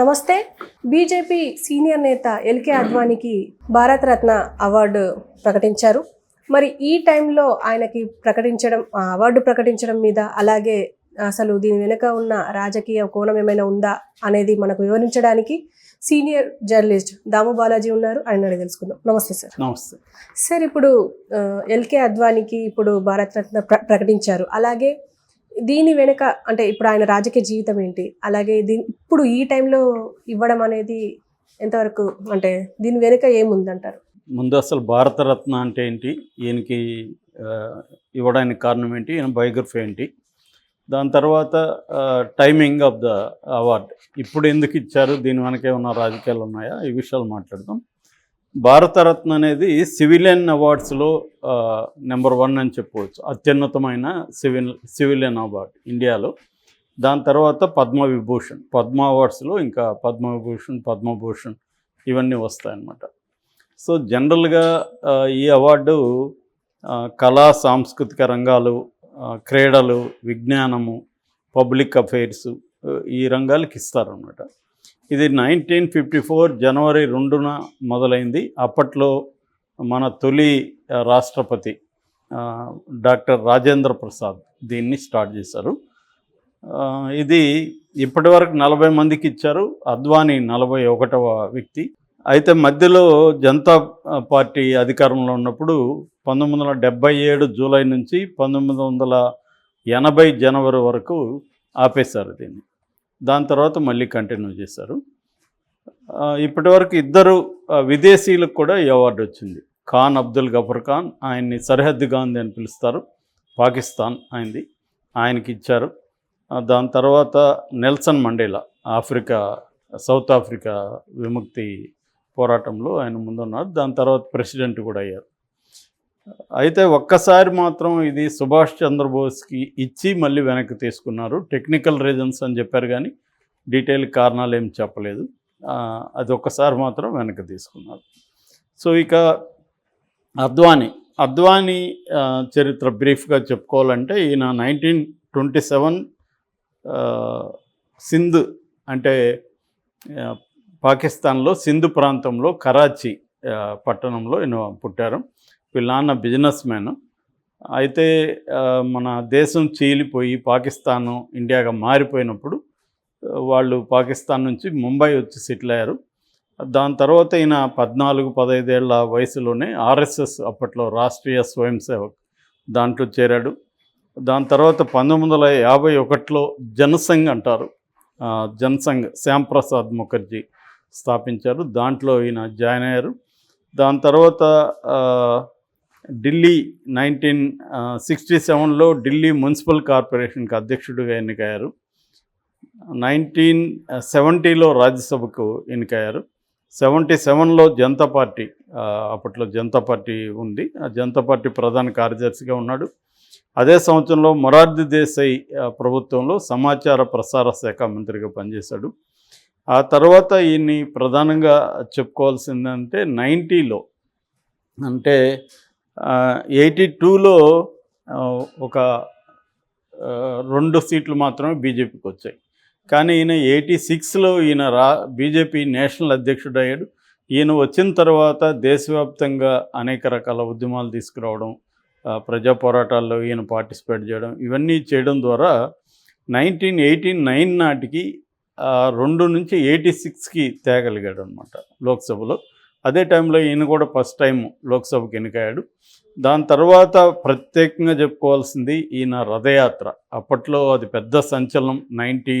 నమస్తే. BJP senior నేత LK అద్వానీకి భారతరత్న అవార్డు ప్రకటించారు. మరి ఈ టైంలో ఆయనకి ప్రకటించడం అవార్డు ప్రకటించడం మీద అలాగే అసలు దీని వెనుక ఉన్న రాజకీయ కోణం ఏమైనా ఉందా అనేది మనకు వివరించడానికి సీనియర్ జర్నలిస్ట్ దాము బాలాజీ ఉన్నారు. ఆయన అడిగి తెలుసుకుందాం. నమస్తే సార్. నమస్తే. సార్ ఇప్పుడు ఎల్కే అద్వానీకి ఇప్పుడు భారతరత్న ప్ర ప్రకటించారు. అలాగే దీని వెనుక అంటే ఇప్పుడు ఆయన రాజకీయ జీవితం ఏంటి? అలాగే దీని ఇప్పుడు ఈ టైంలో ఇవ్వడం అనేది ఎంతవరకు అంటే దీని వెనుక ఏముందంటారు? ముందు అసలు భారతరత్న అంటే ఏంటి? ఈయనకి ఇవ్వడానికి కారణం ఏంటి? ఈయన బయోగ్రఫీ ఏంటి? దాని తర్వాత టైమింగ్ ఆఫ్ ద అవార్డ్. ఇప్పుడు ఎందుకు ఇచ్చారు? దీని వెనక ఏమన్నా రాజకీయాలు ఉన్నాయా? ఈ విషయాలు మాట్లాడదాం. భారతరత్న అనేది సివిలియన్ అవార్డ్స్లో నెంబర్ వన్ అని చెప్పవచ్చు. అత్యున్నతమైన సివిల్ సివిలియన్ అవార్డ్ ఇండియాలో. దాని తర్వాత పద్మ విభూషణ్ పద్మ అవార్డ్స్లో ఇంకా పద్మ విభూషణ్ పద్మభూషణ్ ఇవన్నీ వస్తాయన్నమాట. సో జనరల్గా ఈ అవార్డు కళా సాంస్కృతిక రంగాలు క్రీడలు విజ్ఞానము పబ్లిక్ అఫైర్స్ ఈ రంగాలకి ఇస్తారన్నమాట. ఇది నైన్టీన్ ఫిఫ్టీ ఫోర్ జనవరి రెండున మొదలైంది. అప్పట్లో మన తొలి రాష్ట్రపతి డాక్టర్ రాజేంద్ర ప్రసాద్ దీన్ని స్టార్ట్ చేశారు. ఇది ఇప్పటివరకు నలభై మందికి ఇచ్చారు. అద్వానీ నలభై ఒకటవ వ్యక్తి. అయితే మధ్యలో జనతా పార్టీ అధికారంలో ఉన్నప్పుడు పంతొమ్మిది వందల డెబ్బై ఏడు జూలై నుంచి పంతొమ్మిది వందల ఎనభై జనవరి వరకు ఆపేశారు దీన్ని. దాని తర్వాత మళ్ళీ కంటిన్యూ చేశారు. ఇప్పటివరకు ఇద్దరు విదేశీయులకు కూడా ఈ అవార్డు వచ్చింది. ఖాన్ అబ్దుల్ గఫర్ ఖాన్ ఆయన్ని సరిహద్దు గాంధీ అని పిలుస్తారు. పాకిస్తాన్ ఆయనది ఆయనకి ఇచ్చారు. దాని తర్వాత Nelson Mandela Africa South Africa విముక్తి పోరాటంలో ఆయన ముందున్నారు. దాని తర్వాత ప్రెసిడెంట్ కూడా అయ్యారు. అయితే ఒక్కసారి మాత్రం ఇది సుభాష్ చంద్రబోస్కి ఇచ్చి మళ్ళీ వెనక్కి తీసుకున్నారు. టెక్నికల్ రీజన్స్ అని చెప్పారు కానీ డీటెయిల్ కారణాలు ఏం చెప్పలేదు. అది ఒక్కసారి మాత్రం వెనక్కి తీసుకున్నారు. సో ఇక అద్వానీ అద్వానీ చరిత్ర బ్రీఫ్గా చెప్పుకోవాలంటే ఈయన నైన్టీన్ ట్వంటీ సెవెన్ సింధ్ అంటే పాకిస్తాన్లో సింధు ప్రాంతంలో కరాచీ పట్టణంలో ఈయన పుట్టారు. వీళ్ళ నాన్న బిజినెస్ మ్యాన్ అయితే మన దేశం చీలిపోయి పాకిస్తాను ఇండియాగా మారిపోయినప్పుడు వాళ్ళు పాకిస్తాన్ నుంచి ముంబై వచ్చి సెటిల్ అయ్యారు. దాని తర్వాత ఈయన పద్నాలుగు పదైదేళ్ళ వయసులోనే ఆర్ఎస్ఎస్ అప్పట్లో రాష్ట్రీయ స్వయం సేవక్ దాంట్లో చేరాడు. దాని తర్వాత పంతొమ్మిది వందల యాభై ఒకటిలో జనసంఘ్ అంటారు. జనసంఘ్ శ్యాంప్రసాద్ ముఖర్జీ స్థాపించారు. దాంట్లో ఈయన జాయిన్ అయ్యారు. దాని తర్వాత ఢిల్లీ నైన్టీన్ సిక్స్టీ సెవెన్లో ఢిల్లీ మున్సిపల్ కార్పొరేషన్కి అధ్యక్షుడిగా ఎన్నికయ్యారు. నైన్టీన్ సెవెంటీలో రాజ్యసభకు ఎన్నికయ్యారు. సెవెంటీ సెవెన్లో జనతా పార్టీ అప్పట్లో జనతా పార్టీ ఉంది. ఆ జనతా పార్టీ ప్రధాన కార్యదర్శిగా ఉన్నాడు. అదే సంవత్సరంలో మొరార్జీ దేశాయ్ ప్రభుత్వంలో సమాచార ప్రసార శాఖ మంత్రిగా పనిచేశాడు. ఆ తర్వాత ఈయన్ని ప్రధానంగా చెప్పుకోవాల్సిందంటే నైంటీలో అంటే ఎయిటీ టూలో ఒక రెండు సీట్లు మాత్రమే బీజేపీకి వచ్చాయి. కానీ ఈయన ఎయిటీ సిక్స్లో ఈయన రా బీజేపీ నేషనల్ అధ్యక్షుడు అయ్యాడు ఈయన వచ్చిన తర్వాత దేశవ్యాప్తంగా అనేక రకాల ఉద్యమాలు తీసుకురావడం ప్రజా పోరాటాల్లో ఈయన పార్టిసిపేట్ చేయడం ఇవన్నీ చేయడం ద్వారా నైన్టీన్ ఎయిటీ నైన్ నాటికి రెండు నుంచి ఎయిటీ సిక్స్కి తేగలిగాడు అనమాట లోక్సభలో. అదే టైంలో ఈయన కూడా ఫస్ట్ టైం లోక్సభకు ఎన్నికయ్యాడు. దాని తర్వాత ప్రత్యేకంగా చెప్పుకోవాల్సింది ఈయన రథయాత్ర. అప్పట్లో అది పెద్ద సంచలనం. నైంటీ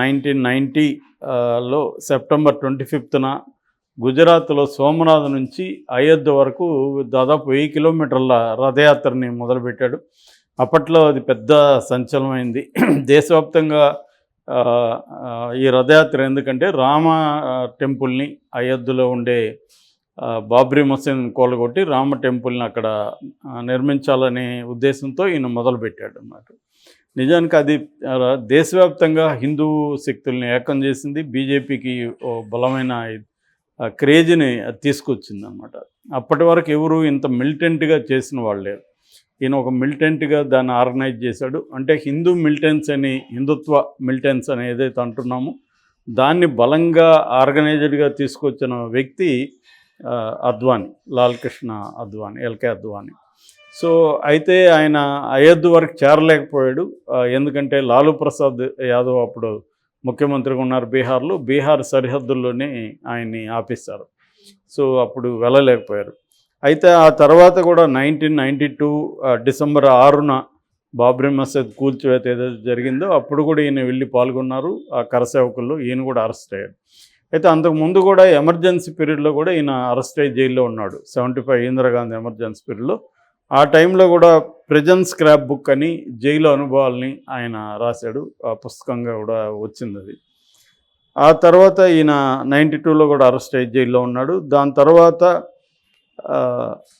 నైన్టీన్ నైంటీలో సెప్టెంబర్ ట్వంటీ ఫిఫ్త్న గుజరాత్లో సోమనాథ్ నుంచి అయోధ్య వరకు దాదాపు వెయ్యి కిలోమీటర్ల రథయాత్రని మొదలుపెట్టాడు. అప్పట్లో అది పెద్ద సంచలనమైంది. దేశవ్యాప్తంగా ఈ రథయాత్ర ఎందుకంటే రామ టెంపుల్ని అయోధ్యలో ఉండే బాబ్రీ మసీద్ కోలగొట్టి రామ టెంపుల్ని అక్కడ నిర్మించాలనే ఉద్దేశంతో ఈయన మొదలుపెట్టాడు అన్నమాట నిజానికి అది దేశవ్యాప్తంగా హిందూ శక్తుల్ని ఏకం చేసింది బీజేపీకి ఓ బలమైన క్రేజ్ని అది తీసుకొచ్చింది అనమాట అప్పటి వరకు ఎవరు ఇంత మిలిటెంట్గా చేసిన వాళ్ళు లేరు. ఈయన ఒక మిలిటెంట్గా దాన్ని ఆర్గనైజ్ చేశాడు. అంటే హిందూ మిలిటెన్స్ అని హిందుత్వ మిలిటెన్స్ అని ఏదైతే అంటున్నామో దాన్ని బలంగా ఆర్గనైజ్డ్గా తీసుకొచ్చిన వ్యక్తి అద్వాని అద్వానీ లాల్ కృష్ణ అద్వానీ ఎల్కే అద్వానీ. సో అయితే ఆయన అయోధ్య వరకు చేరలేకపోయాడు. ఎందుకంటే లాలూ ప్రసాద్ యాదవ్ అప్పుడు ముఖ్యమంత్రిగా ఉన్నారు బీహార్లో. బీహార్ సరిహద్దుల్లోనే ఆయన్ని ఆపేశారు. సో అప్పుడు వెళ్ళలేకపోయారు. అయితే ఆ తర్వాత కూడా నైన్టీన్ నైంటీ టూ డిసెంబర్ ఆరున బాబ్రీ మసీద్ కూల్చివేత ఏదైతే జరిగిందో అప్పుడు కూడా ఈయన వెళ్ళి పాల్గొన్నారు. ఆ కరసేవకుల్లో ఈయన కూడా అరెస్ట్ అయ్యాడు. అయితే అంతకు ముందు కూడా ఎమర్జెన్సీ పీరియడ్లో కూడా ఈయన అరెస్ట్ అయ్యి జైల్లో ఉన్నాడు. సెవెంటీ ఫైవ్ ఇందిరాగాంధీ ఎమర్జెన్సీ పీరియడ్లో. ఆ టైంలో కూడా ప్రజెన్స్ స్క్రాప్ బుక్ అని జైలు అనుభవాల్ని ఆయన రాశాడు. ఆ పుస్తకంగా కూడా వచ్చింది అది. ఆ తర్వాత ఈయన నైంటీ టూలో కూడా అరెస్ట్ అయ్యి జైల్లో ఉన్నాడు. దాని తర్వాత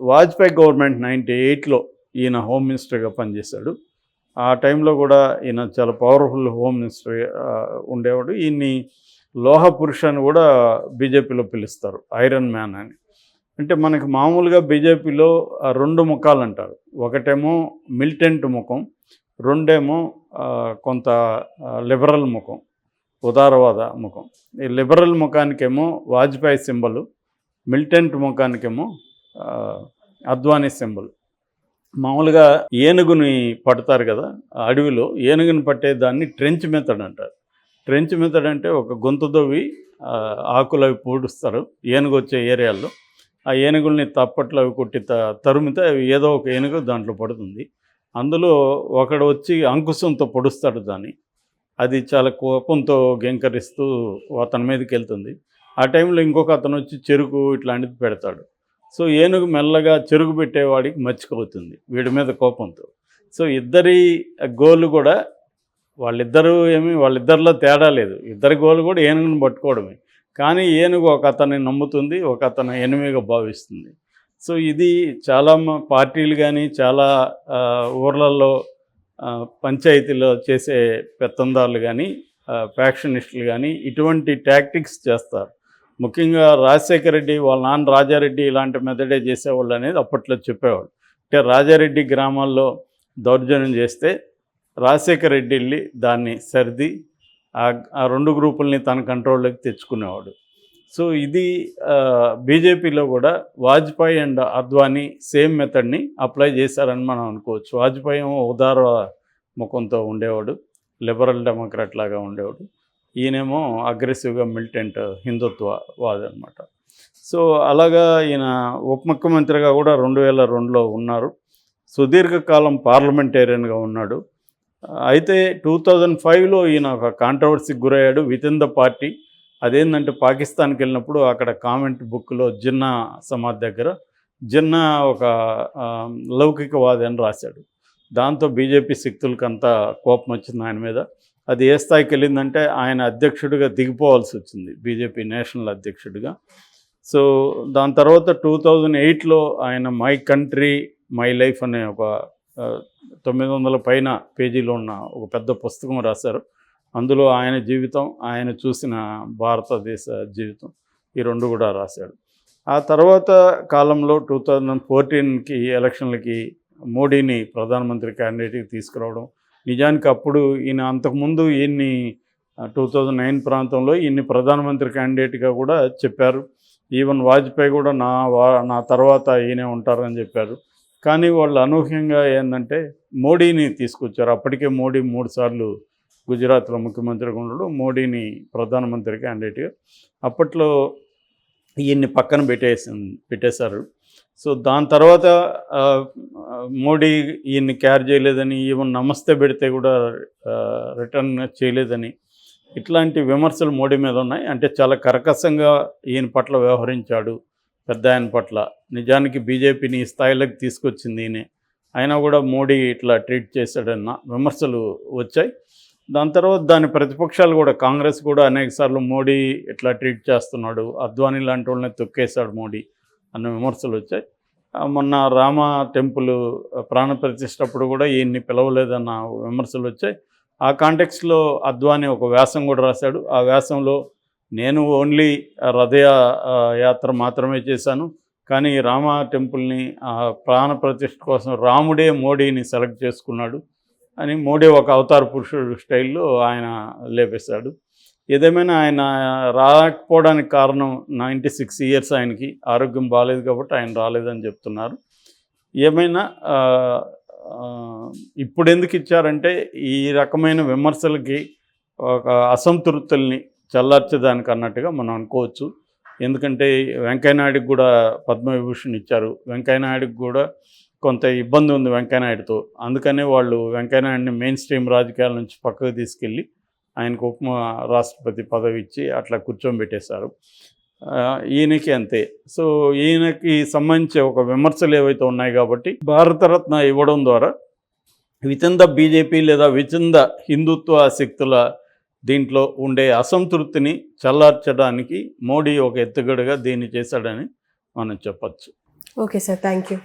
వాజ్పేయి గవర్నమెంట్ నైంటీ ఎయిట్లో ఈయన హోమ్ మినిస్టర్గా పనిచేశాడు. ఆ టైంలో కూడా ఈయన చాలా పవర్ఫుల్ హోమ్ మినిస్టర్ ఉండేవాడు. ఈయన్ని లోహ పురుష అని కూడా బీజేపీలో పిలుస్తారు ఐరన్ మ్యాన్ అని. అంటే మనకి మామూలుగా బీజేపీలో రెండు ముఖాలు అంటారు. ఒకటేమో మిలిటెంట్ ముఖం రెండేమో కొంత లిబరల్ ముఖం ఉదారవాద ముఖం. ఈ లిబరల్ ముఖానికేమో వాజ్పేయి సింబల్ మిలిటెంట్ ముఖానికేమో అద్వానీ సింబల్. మామూలుగా ఏనుగుని పడతారు కదా అడవిలో ఏనుగుని పట్టేదాన్ని ట్రెంచ్ మెథడ్ అంటారు. ట్రెంచ్ మెథడ్ అంటే ఒక గొంతుదవ్వి ఆకులు అవి పూడుస్తారు ఏనుగు వచ్చే ఏరియాల్లో. ఆ ఏనుగుల్ని తప్పట్లు అవి కొట్టి త తరుమితే అవి ఏదో ఒక ఏనుగు దాంట్లో పడుతుంది. అందులో ఒకడు వచ్చి అంకుశంతో పొడుస్తాడు దాన్ని. అది చాలా కోపంతో గెంకరిస్తూ అతని మీదకి వెళ్తుంది. ఆ టైంలో ఇంకొక అతను వచ్చి చెరుకు ఇట్లాంటిది పెడతాడు. సో ఏనుగు మెల్లగా చెరుకు పెట్టేవాడికి మర్చిపోతుంది వీడి మీద కోపంతో. సో ఇద్దరి గోలు కూడా వాళ్ళిద్దరూ ఏమి వాళ్ళిద్దరిలో తేడా లేదు. ఇద్దరి గోలు కూడా ఏనుగును పట్టుకోవడమే. కానీ ఏనుగు ఒక అతన్ని నమ్ముతుంది ఒక అతను ఎనిమిగా భావిస్తుంది. సో ఇది చాలా పార్టీలు కానీ చాలా ఊర్లలో పంచాయతీలో చేసే పెత్తందారులు కానీ ఫ్యాక్షనిస్టులు కానీ ఇటువంటి టాక్టిక్స్ చేస్తారు. ముఖ్యంగా రాజశేఖర రెడ్డి వాళ్ళ నాన్న రాజారెడ్డి ఇలాంటి మెథడే చేసేవాళ్ళు అనేది అప్పట్లో చెప్పేవాళ్ళు. అంటే రాజారెడ్డి గ్రామాల్లో దౌర్జన్యం చేస్తే రాజశేఖర రెడ్డి వెళ్ళి దాన్ని సర్ది ఆ రెండు గ్రూపుల్ని తన కంట్రోల్లోకి తెచ్చుకునేవాడు. సో ఇది బీజేపీలో కూడా వాజ్పేయి అండ్ అద్వానీ సేమ్ మెథడ్ని అప్లై చేశారని మనం అనుకోవచ్చు. వాజ్పేయి ఉదార ముఖంతో ఉండేవాడు లిబరల్ డెమోక్రాట్ లాగా ఉండేవాడు. ఈయనేమో అగ్రెసివ్గా మిలిటెంట్ హిందుత్వ వాది అనమాట సో అలాగా ఈయన ఉప ముఖ్యమంత్రిగా కూడా రెండు వేల రెండులో ఉన్నారు. సుదీర్ఘకాలం పార్లమెంటేరియన్గా ఉన్నాడు. అయితే టూ థౌజండ్ ఫైవ్లో ఈయన ఒక కాంట్రవర్సీకి గురయ్యాడు. With in the party. అదేంటంటే పాకిస్తాన్కి వెళ్ళినప్పుడు అక్కడ కామెంట్ బుక్లో జిన్నా సమాధి దగ్గర జిన్నా ఒక లౌకికవాది అని రాశాడు. దాంతో బీజేపీ శక్తులకంతా కోపం వచ్చింది ఆయన మీద. అది ఏ స్థాయికి వెళ్ళిందంటే ఆయన అధ్యక్షుడిగా దిగిపోవాల్సి వచ్చింది బీజేపీ నేషనల్ అధ్యక్షుడిగా. సో దాని తర్వాత టూ థౌజండ్ ఎయిట్లో ఆయన మై కంట్రీ మై లైఫ్ అనే ఒక తొమ్మిది వందల పైన పేజీలో ఉన్న ఒక పెద్ద పుస్తకం రాశారు. అందులో ఆయన జీవితం ఆయన చూసిన భారతదేశ జీవితం ఈ రెండు కూడా రాశాడు. ఆ తర్వాత కాలంలో టూ థౌజండ్ ఫోర్టీన్కి ఎలక్షన్లకి మోడీని ప్రధానమంత్రి క్యాండిడేట్కి తీసుకురావడం నిజానికి అప్పుడు ఈయన అంతకుముందు ఈయన్ని టూ థౌజండ్ నైన్ ప్రాంతంలో ఈయన్ని ప్రధానమంత్రి క్యాండిడేట్గా కూడా చెప్పారు. ఈవెన్ వాజ్పేయి కూడా నా వా నా తర్వాత ఈయనే ఉంటారని చెప్పారు. కానీ వాళ్ళు అనూహ్యంగా ఏంటంటే మోడీని తీసుకొచ్చారు. అప్పటికే మోడీ మూడుసార్లు గుజరాత్లో ముఖ్యమంత్రిగా ఉండడు. మోడీని ప్రధానమంత్రి క్యాండిడేట్గా అప్పట్లో ఈయన్ని పక్కన పెట్టేసి పెట్టేశారు. సో దాని తర్వాత మోడీ ఈయన్ని క్యార్ చేయలేదని ఈవెన్ నమస్తే పెడితే కూడా రిటర్న్ చేయలేదని ఇట్లాంటి విమర్శలు మోడీ మీద ఉన్నాయి. అంటే చాలా కరకసంగా ఈయన పట్ల వ్యవహరించాడు పెద్ద ఆయన పట్ల. నిజానికి బీజేపీని ఈ స్థాయిలోకి తీసుకొచ్చింది ఈయనే. అయినా కూడా మోడీ ఇట్లా ట్రీట్ చేశాడన్న విమర్శలు వచ్చాయి. దాని తర్వాత దాని ప్రతిపక్షాలు కూడా కాంగ్రెస్ కూడా అనేకసార్లు మోడీ ఇట్లా ట్రీట్ చేస్తున్నాడు. అద్వానీ లాంటి వాళ్ళని తొక్కేశాడు మోడీ. అన్న విమర్శలు వచ్చాయి. మొన్న రామ టెంపుల్ ప్రాణప్రతిష్టప్పుడు కూడా ఈయన్ని పిలవలేదన్న విమర్శలు వచ్చాయి. ఆ కాంటెక్స్లో అద్వానీ ఒక వ్యాసం కూడా రాశాడు. ఆ వ్యాసంలో నేను ఓన్లీ రథయ యాత్ర మాత్రమే చేశాను కానీ రామ టెంపుల్ని ఆ, ప్రాణ ప్రతిష్ఠ కోసం రాముడే మోడీని సెలెక్ట్ చేసుకున్నాడు అని మోడీ ఒక అవతార పురుషుడు స్టైల్లో ఆయన లేపేశాడు. ఏదేమైనా ఆయన రాకపోవడానికి కారణం నైంటీ సిక్స్ ఇయర్స్ ఆయనకి ఆరోగ్యం బాగాలేదు కాబట్టి ఆయన రాలేదని చెప్తున్నారు. ఏమైనా ఇప్పుడు ఎందుకు ఇచ్చారంటే ఈ రకమైన విమర్శలకి ఒక అసంతృప్తుల్ని చల్లార్చేదానికి అన్నట్టుగా మనం అనుకోవచ్చు. ఎందుకంటే వెంకయ్యనాయుడికి కూడా పద్మవిభూషణ్ ఇచ్చారు. వెంకయ్యనాయుడికి కూడా కొంత ఇబ్బంది ఉంది వెంకయ్యనాయుడితో అందుకనే వాళ్ళు వెంకయ్యనాయుడిని మెయిన్ స్ట్రీమ్ రాజకీయాల నుంచి పక్కకు తీసుకెళ్ళి ఆయనకు ఉప రాష్ట్రపతి పదవి ఇచ్చి అట్లా కూర్చోబెట్టేశారు. ఈయనకి అంతే. సో ఈయనకి సంబంధించి ఒక విమర్శలు ఏవైతే ఉన్నాయి కాబట్టి భారతరత్న ఇవ్వడం ద్వారా విచింద బీజేపీ లేదా విచింద హిందుత్వ శక్తుల దీంట్లో ఉండే అసంతృప్తిని చల్లార్చడానికి మోడీ ఒక ఎత్తుగడగా దీన్ని చేశాడని మనం చెప్పచ్చు. Okay sir thank you